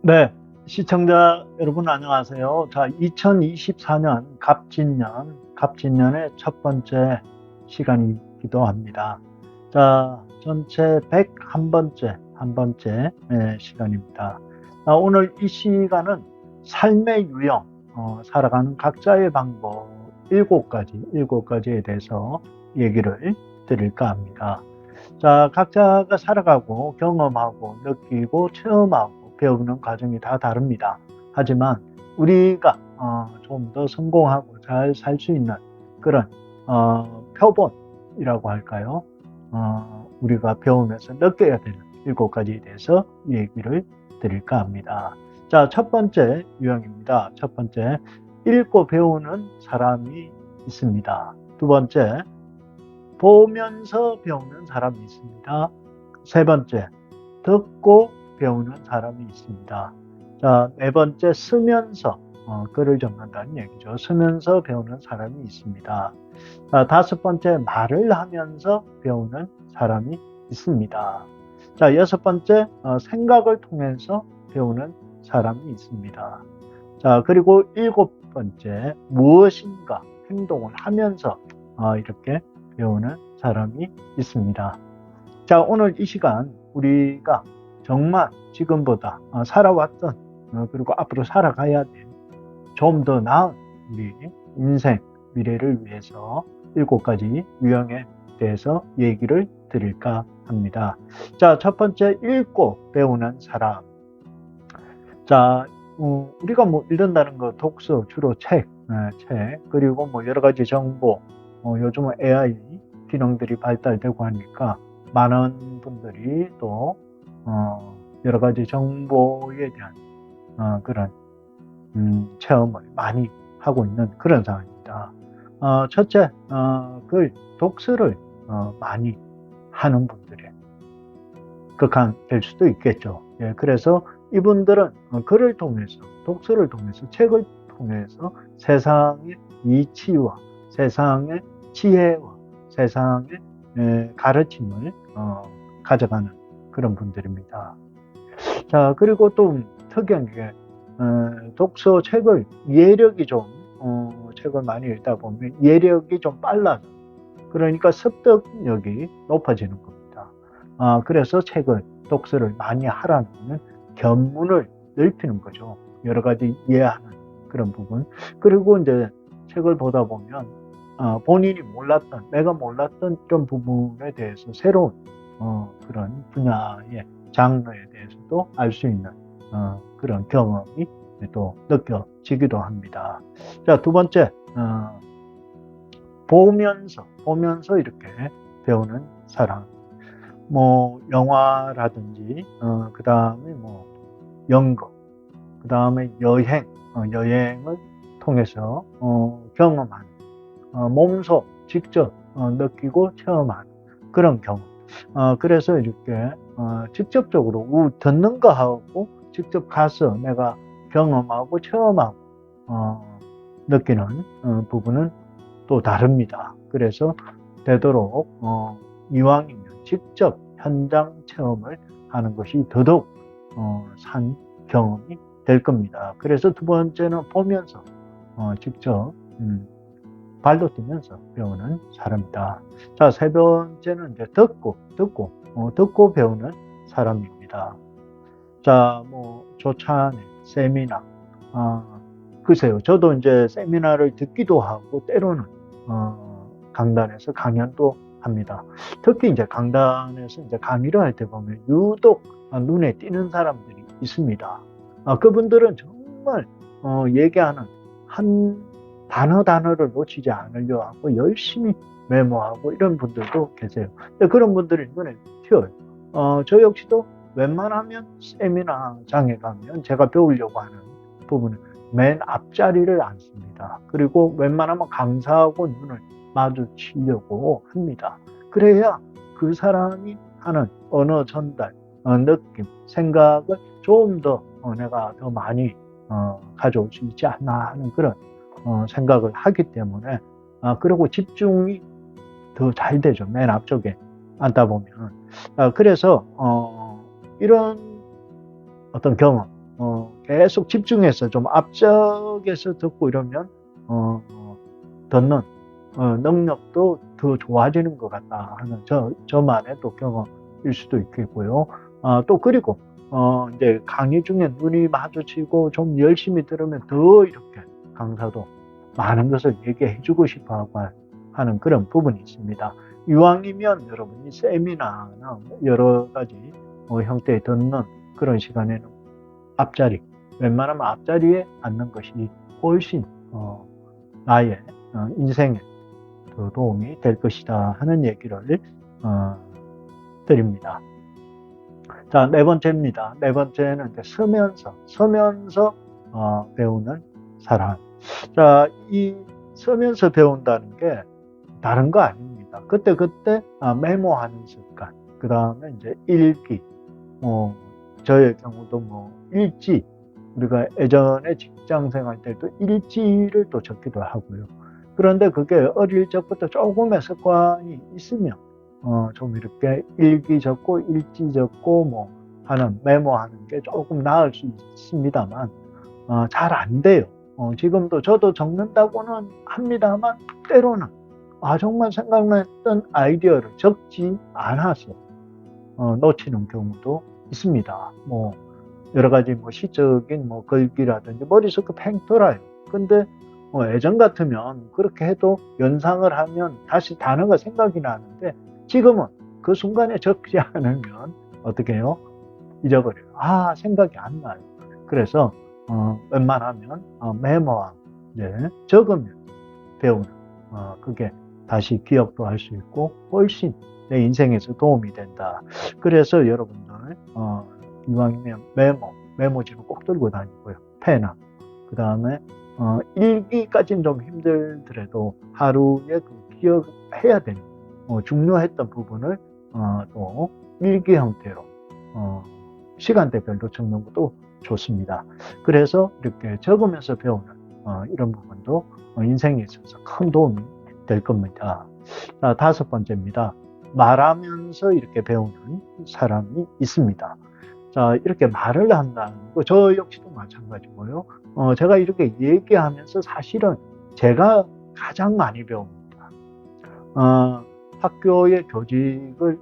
네, 시청자 여러분 안녕하세요. 자, 2024년 갑진년, 갑진년의 첫 번째 시간이기도 합니다. 자, 전체 101번째, 한 번째 예, 시간입니다. 아, 오늘 이 시간은 삶의 유형, 어, 살아가는 각자의 방법 7가지, 7가지에 대해서 얘기를 드릴까 합니다. 자, 각자가 살아가고 경험하고 느끼고 체험하고 배우는 과정이 다 다릅니다. 하지만 우리가 어, 좀 더 성공하고 잘 살 수 있는 그런 어, 표본이라고 할까요? 어, 우리가 배우면서 느껴야 되는 일곱 가지에 대해서 얘기를 드릴까 합니다. 자, 첫 번째 유형입니다. 첫 번째, 읽고 배우는 사람이 있습니다. 두 번째, 보면서 배우는 사람이 있습니다. 세 번째, 듣고 배우는 사람이 있습니다. 자, 네 번째, 쓰면서 어, 글을 적는다는 얘기죠. 쓰면서 배우는 사람이 있습니다. 자, 다섯 번째, 말을 하면서 배우는 사람이 있습니다. 자, 여섯 번째, 어, 생각을 통해서 배우는 사람이 있습니다. 자, 그리고 일곱 번째, 무엇인가 행동을 하면서 어, 이렇게 배우는 사람이 있습니다. 자, 오늘 이 시간 우리가 정말 지금보다 어, 살아왔던 어, 그리고 앞으로 살아가야 될 좀 더 나은 우리 인생 미래를 위해서 일곱 가지 유형에 대해서 얘기를 드릴까 합니다. 자, 첫 번째 읽고 배우는 사람. 자, 어, 우리가 뭐 읽는다는 거 독서 주로 책, 네, 책 그리고 뭐 여러 가지 정보. 어, 요즘은 AI 기능들이 발달되고 하니까 많은 분들이 또 어, 여러 가지 정보에 대한 어, 그런 음, 체험을 많이 하고 있는 그런 상황입니다. 어, 첫째, 어, 글 독서를 어, 많이 하는 분들의 극한 될 수도 있겠죠. 예, 그래서 이분들은 어, 글을 통해서 독서를 통해서 책을 통해서 세상의 이치와 세상의 지혜와 세상의 에, 가르침을 어, 가져가는 그런 분들입니다. 자 그리고 또 특이한 게 어, 독서 책을 예력이 좀 어, 책을 많이 읽다 보면 예력이 좀 빨라져. 그러니까 습득력이 높아지는 겁니다. 아, 그래서 책을 독서를 많이 하라는 견문을 넓히는 거죠. 여러 가지 이해하는 그런 부분. 그리고 이제 책을 보다 보면 어, 본인이 몰랐던, 내가 몰랐던 이런 부분에 대해서 새로운 어, 그런 분야의 장르에 대해서도 알 수 있는 어, 그런 경험이 또 느껴지기도 합니다. 자, 두 번째, 어, 보면서, 보면서 이렇게 배우는 사람. 뭐, 영화라든지, 어, 그 다음에 뭐, 연극, 그 다음에 여행, 어, 여행을 통해서, 어, 경험하는, 어, 몸소 직접 어, 느끼고 체험하는 그런 경험. 어, 그래서 이렇게, 어, 직접적으로 우, 듣는 거 하고 직접 가서 내가 경험하고 체험하고, 어, 느끼는 어, 부분은 또 다릅니다. 그래서 되도록 어, 이왕이면 직접 현장 체험을 하는 것이 더더욱 어, 산 경험이 될 겁니다. 그래서 두 번째는 보면서 어, 직접 음, 발도 뛰면서 배우는 사람이다. 자, 세 번째는 이제 듣고 듣고 어, 듣고 배우는 사람입니다. 자, 뭐 조찬회, 세미나, 아, 글쎄요. 저도 이제 세미나를 듣기도 하고 때로는 어, 강단에서 강연도 합니다. 특히 이제 강단에서 이제 강의를 할 때 보면 유독 눈에 띄는 사람들이 있습니다. 아, 그분들은 정말 어, 얘기하는 한 단어 단어를 놓치지 않으려 하고 열심히 메모하고 이런 분들도 계세요. 그런 분들이 눈에 튀어요. 어, 저 역시도 웬만하면 세미나 장에 가면 제가 배우려고 하는 부분은 맨 앞자리를 앉습니다. 그리고 웬만하면 강사하고 눈을 마주치려고 합니다. 그래야 그 사람이 하는 언어 전달, 어, 느낌, 생각을 좀 더 내가 더 많이 어, 가져올 수 있지 않나 하는 그런 어, 생각을 하기 때문에 아, 그리고 집중이 더 잘 되죠. 맨 앞쪽에 앉다 보면. 아, 그래서 어, 이런 어떤 경험, 계속 집중해서 좀 앞쪽에서 듣고 이러면 어, 어, 듣는 어, 능력도 더 좋아지는 것 같다 하는 저 저만의 또 경험일 수도 있겠고요. 아, 또 그리고 어, 이제 강의 중에 눈이 마주치고 좀 열심히 들으면 더 이렇게 강사도 많은 것을 얘기해 주고 싶어 하는 그런 부분이 있습니다. 이왕이면 여러분이 세미나나 여러 가지 어, 형태의 듣는 그런 시간에는 앞자리, 웬만하면 앞자리에 앉는 것이 훨씬 어, 나의 어, 인생에 더 도움이 될 것이다 하는 얘기를 어, 드립니다. 자, 네 번째입니다. 네 번째는 이제 서면서, 서면서 어, 배우는 사람. 자, 이 서면서 배운다는 게 다른 거 아닙니다. 그때 그때 아, 메모하는 습관. 그 다음에 이제 일기. 뭐 저의 경우도 뭐 일지. 우리가 예전에 직장 생활 때도 일지를 또 적기도 하고요. 그런데 그게 어릴 적부터 조금의 습관이 있으면 어, 좀 이렇게 일기 적고 일지 적고 뭐 하는 메모하는 게 조금 나을 수 있습니다만 어, 잘 안 돼요. 어, 지금도 저도 적는다고는 합니다만 때로는 아 정말 생각났던 아이디어를 적지 않아서 어, 놓치는 경우도 있습니다. 뭐 여러 가지 뭐 시적인 뭐 글귀라든지 머릿속에 팽 돌아요. 근데 뭐 예전 같으면 그렇게 해도 연상을 하면 다시 단어가 생각이 나는데 지금은 그 순간에 적지 않으면 어떻게 해요? 잊어버려요. 아, 생각이 안 나요. 그래서, 어, 웬만하면 어, 메모와 이제 적으면 배우는, 어, 그게 다시 기억도 할 수 있고 훨씬 내 인생에서 도움이 된다. 그래서 여러분들, 어, 이왕이면 메모, 메모지를 꼭 들고 다니고요. 페나. 그 다음에, 어, 일기까지는 좀 힘들더라도 하루에 그 기억해야 되는 어, 중요했던 부분을 어, 또 일기 형태로 어, 시간대별로 적는 것도 좋습니다. 그래서 이렇게 적으면서 배우는 어, 이런 부분도 어, 인생에 있어서 큰 도움이 될 겁니다. 자, 다섯 번째입니다. 말하면서 이렇게 배우는 사람이 있습니다. 자, 이렇게 말을 한다는 거, 저 역시도 마찬가지고요. 어, 제가 이렇게 얘기하면서 사실은 제가 가장 많이 배웁니다. 어, 학교의 교직을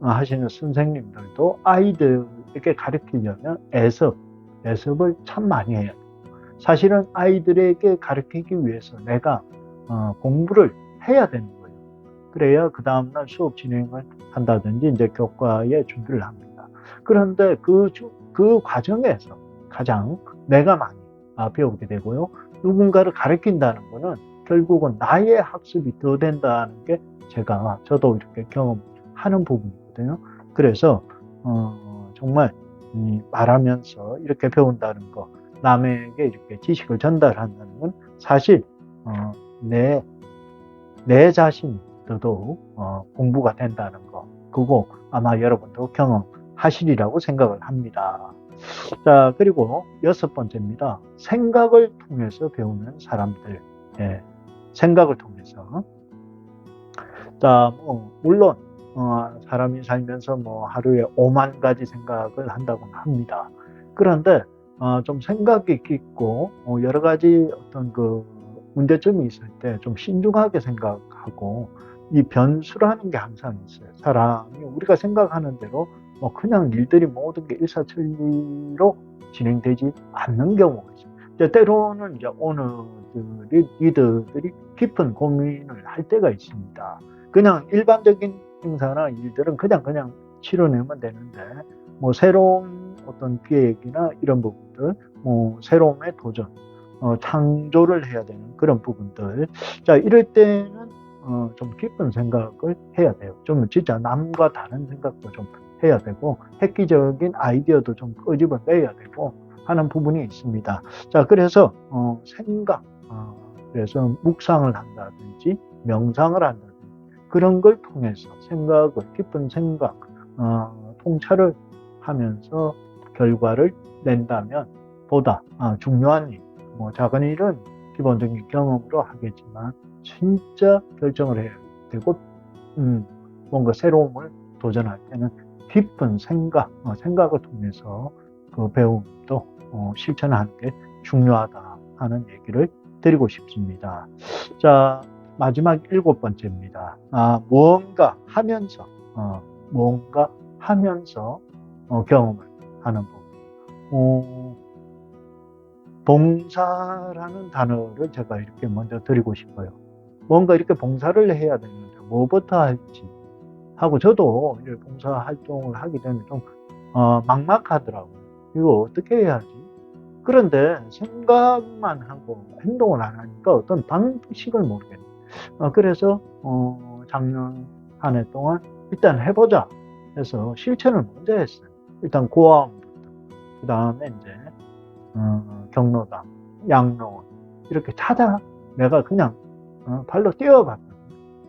하시는 선생님들도 아이들에게 가르치려면 애습, 애습을 참 많이 해야 돼요. 사실은 아이들에게 가르치기 위해서 내가 어, 공부를 해야 되는 거예요. 그래야 그 다음날 수업 진행을 한다든지 이제 교과에 준비를 합니다. 그런데 그, 그 과정에서 가장 내가 많이 아, 배우게 되고요. 누군가를 가르친다는 것은 결국은 나의 학습이 더 된다는 게 제가 저도 이렇게 경험하는 부분이 거든요. 그래서 어, 정말 말하면서 이렇게 배운다는 거, 남에게 이렇게 지식을 전달한다는 건 사실 어, 내, 내 더더욱 어, 공부가 된다는 거, 그거 아마 여러분도 경험하시리라고 생각을 합니다. 자, 그리고 여섯 번째입니다. 생각을 통해서 배우는 사람들. 예, 생각을 통해서. 자, 뭐, 물론, 어, 사람이 살면서 뭐 하루에 5만 가지 생각을 한다고 합니다. 그런데, 어, 좀 생각이 깊고, 어, 여러 가지 어떤 그 문제점이 있을 때 좀 신중하게 생각하고, 이 변수라는 게 항상 있어요. 사람이 우리가 생각하는 대로 뭐 그냥 일들이 모든 게 일사천리로 진행되지 않는 경우가 있어요. 때로는 이제 오늘들이 리더들이 깊은 고민을 할 때가 있습니다. 그냥 일반적인 행사나 일들은 그냥 그냥 치러내면 되는데 뭐 새로운 어떤 계획이나 이런 부분들, 뭐 새로움의 도전, 어, 창조를 해야 되는 그런 부분들. 자 이럴 때는 어, 좀 깊은 생각을 해야 돼요. 좀 진짜 남과 다른 생각도 좀 해야 되고 획기적인 아이디어도 좀 끄집어 내야 되고 하는 부분이 있습니다. 자 그래서 어, 생각, 어, 그래서 묵상을 한다든지 명상을 한다든지 그런 걸 통해서 생각을 깊은 생각, 어, 통찰을 하면서 결과를 낸다면 보다 아, 중요한 일, 뭐 작은 일은 기본적인 경험으로 하겠지만 진짜 결정을 해야 되고 음, 뭔가 새로움을 도전할 때는 깊은 생각, 어, 생각을 통해서 그 배움도 어, 실천하는 게 중요하다 하는 얘기를 드리고 싶습니다. 자, 마지막 일곱 번째입니다. 아, 무언가 하면서, 어, 무언가 하면서 어, 경험을 하는 부분. 어, 봉사라는 단어를 제가 이렇게 먼저 드리고 싶어요. 뭔가 이렇게 봉사를 해야 되는데 뭐부터 할지 하고 저도 봉사 활동을 하게 되면 좀 어, 막막하더라고요. 이거 어떻게 해야지? 그런데 생각만 하고 행동을 안 하니까 어떤 방식을 모르겠네. 어, 그래서 어, 작년 한 해 동안 일단 해보자 해서 실천을 먼저 했어요. 일단 고아원부터 그 다음에 이제 어, 경로당, 양로원 이렇게 찾아 내가 그냥 어, 발로 뛰어봤거든요.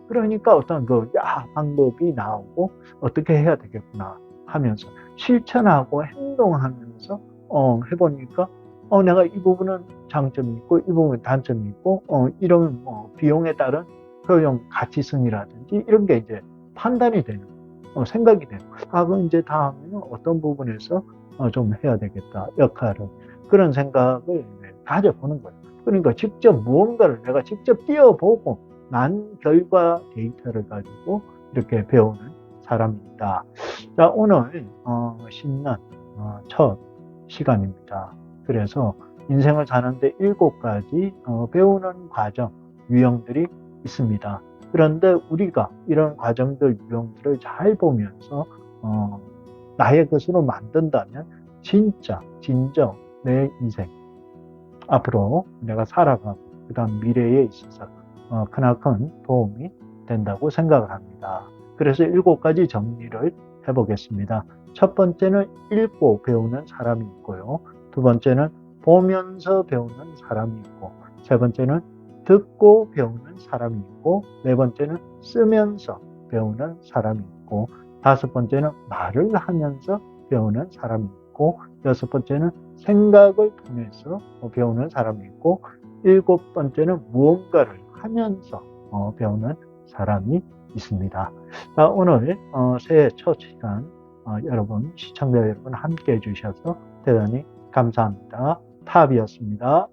그러니까 어떤 그 야, 방법이 나오고 어떻게 해야 되겠구나 하면서 실천하고 행동하면서 어, 해보니까 어, 내가 이 부분은 장점이 있고 이 부분은 단점이 있고 어, 이런 뭐 비용에 따른 효용 가치성이라든지 이런 게 이제 판단이 되는 어, 생각이 되는 아 그럼 이제 다음에는 어떤 부분에서 어, 좀 해야 되겠다 역할을 그런 생각을 가져보는 거예요. 그러니까 직접 무언가를 내가 직접 뛰어보고 난 결과 데이터를 가지고 이렇게 배우는 사람입니다. 자 오늘 어, 신년 어, 첫 시간입니다. 그래서 인생을 사는데 일곱 가지 어, 배우는 과정 유형들이 있습니다. 그런데 우리가 이런 과정들 유형들을 잘 보면서 어, 나의 것으로 만든다면 진짜 진정 내 인생 앞으로 내가 살아가고 그 다음 미래에 있어서 어, 크나큰 도움이 된다고 생각을 합니다. 그래서 일곱 가지 정리를 해보겠습니다. 첫 번째는 읽고 배우는 사람이 있고요. 두 번째는 보면서 배우는 사람이 있고, 세 번째는 듣고 배우는 사람이 있고, 네 번째는 쓰면서 배우는 사람이 있고, 다섯 번째는 말을 하면서 배우는 사람이 있고, 여섯 번째는 생각을 통해서 배우는 사람이 있고, 일곱 번째는 무언가를 하면서 어, 배우는 사람이 있습니다. 자, 오늘 어, 새해 첫 시간 어, 여러분 시청자 여러분 함께 해주셔서 대단히 감사합니다. 탑이었습니다.